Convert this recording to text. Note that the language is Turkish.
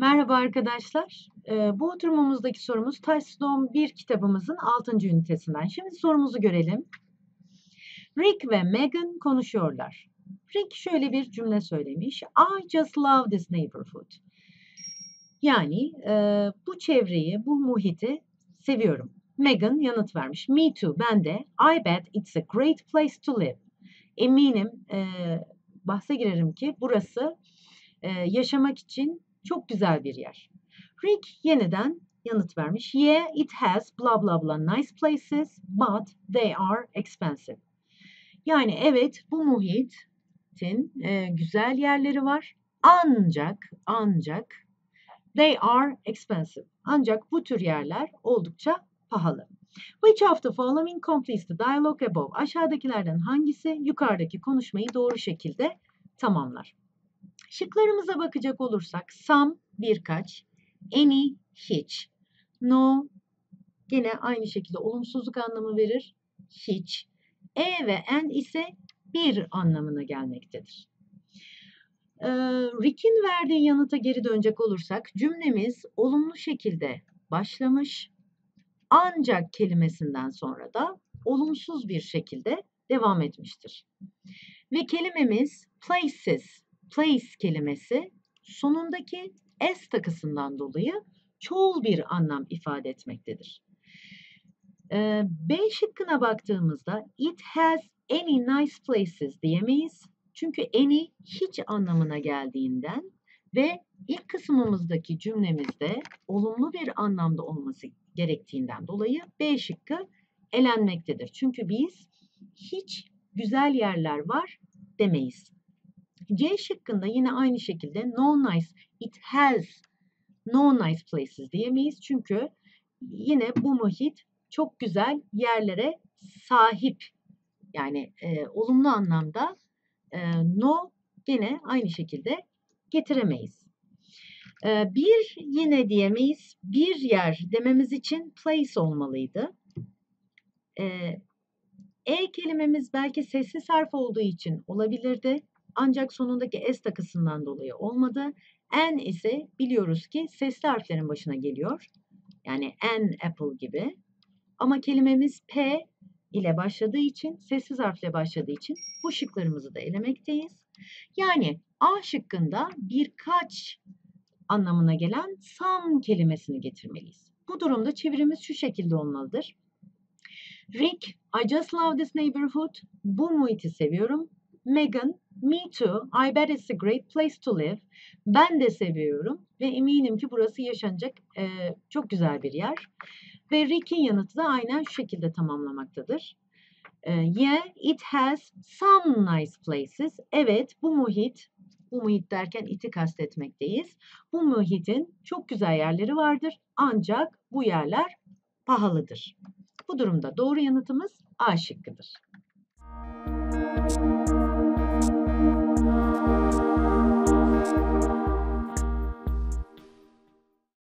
Merhaba arkadaşlar. Ee, bu oturumumuzdaki sorumuz Touchstone 1 kitabımızın 6. ünitesinden. Şimdi sorumuzu görelim. Rick ve Megan konuşuyorlar. Rick şöyle bir cümle söylemiş. I just love this neighborhood. Yani e, bu çevreyi, bu muhiti seviyorum. Megan yanıt vermiş. Me too, ben de. I bet it's a great place to live. Eminim, e, bahse girerim ki burası e, yaşamak için çok güzel bir yer. Rick yeniden yanıt vermiş. Yeah, it has blah blah blah nice places, but they are expensive. Yani evet bu muhitin e, güzel yerleri var. Ancak, ancak they are expensive. Ancak bu tür yerler oldukça pahalı. Which of the following completes the dialogue above? Aşağıdakilerden hangisi yukarıdaki konuşmayı doğru şekilde tamamlar? Şıklarımıza bakacak olursak some birkaç, any hiç, no gene aynı şekilde olumsuzluk anlamı verir. Hiç. E ve en ise bir anlamına gelmektedir. Ee, Rick'in verdiği yanıta geri dönecek olursak cümlemiz olumlu şekilde başlamış ancak kelimesinden sonra da olumsuz bir şekilde devam etmiştir. Ve kelimemiz places place kelimesi sonundaki s takısından dolayı çoğul bir anlam ifade etmektedir. Ee, B şıkkına baktığımızda it has any nice places diyemeyiz. Çünkü any hiç anlamına geldiğinden ve ilk kısmımızdaki cümlemizde olumlu bir anlamda olması gerektiğinden dolayı B şıkkı elenmektedir. Çünkü biz hiç güzel yerler var demeyiz. C şıkkında yine aynı şekilde no nice, it has no nice places diyemeyiz. Çünkü yine bu muhit çok güzel yerlere sahip. Yani e, olumlu anlamda e, no yine aynı şekilde getiremeyiz. E, bir yine diyemeyiz. Bir yer dememiz için place olmalıydı. E, e kelimemiz belki sessiz harf olduğu için olabilirdi. Ancak sonundaki S takısından dolayı olmadı. N ise biliyoruz ki sesli harflerin başına geliyor. Yani an apple gibi. Ama kelimemiz P ile başladığı için, sessiz harfle başladığı için bu şıklarımızı da elemekteyiz. Yani A şıkkında birkaç anlamına gelen some kelimesini getirmeliyiz. Bu durumda çevirimiz şu şekilde olmalıdır. Rick, I just love this neighborhood. Bu muhiti seviyorum. Megan, me too. I bet it's a great place to live. Ben de seviyorum ve eminim ki burası yaşanacak e, çok güzel bir yer. Ve Rick'in yanıtı da aynen şu şekilde tamamlamaktadır. E, yeah, it has some nice places. Evet, bu muhit, bu muhit derken iti kastetmekteyiz. Bu muhitin çok güzel yerleri vardır ancak bu yerler pahalıdır. Bu durumda doğru yanıtımız A şıkkıdır.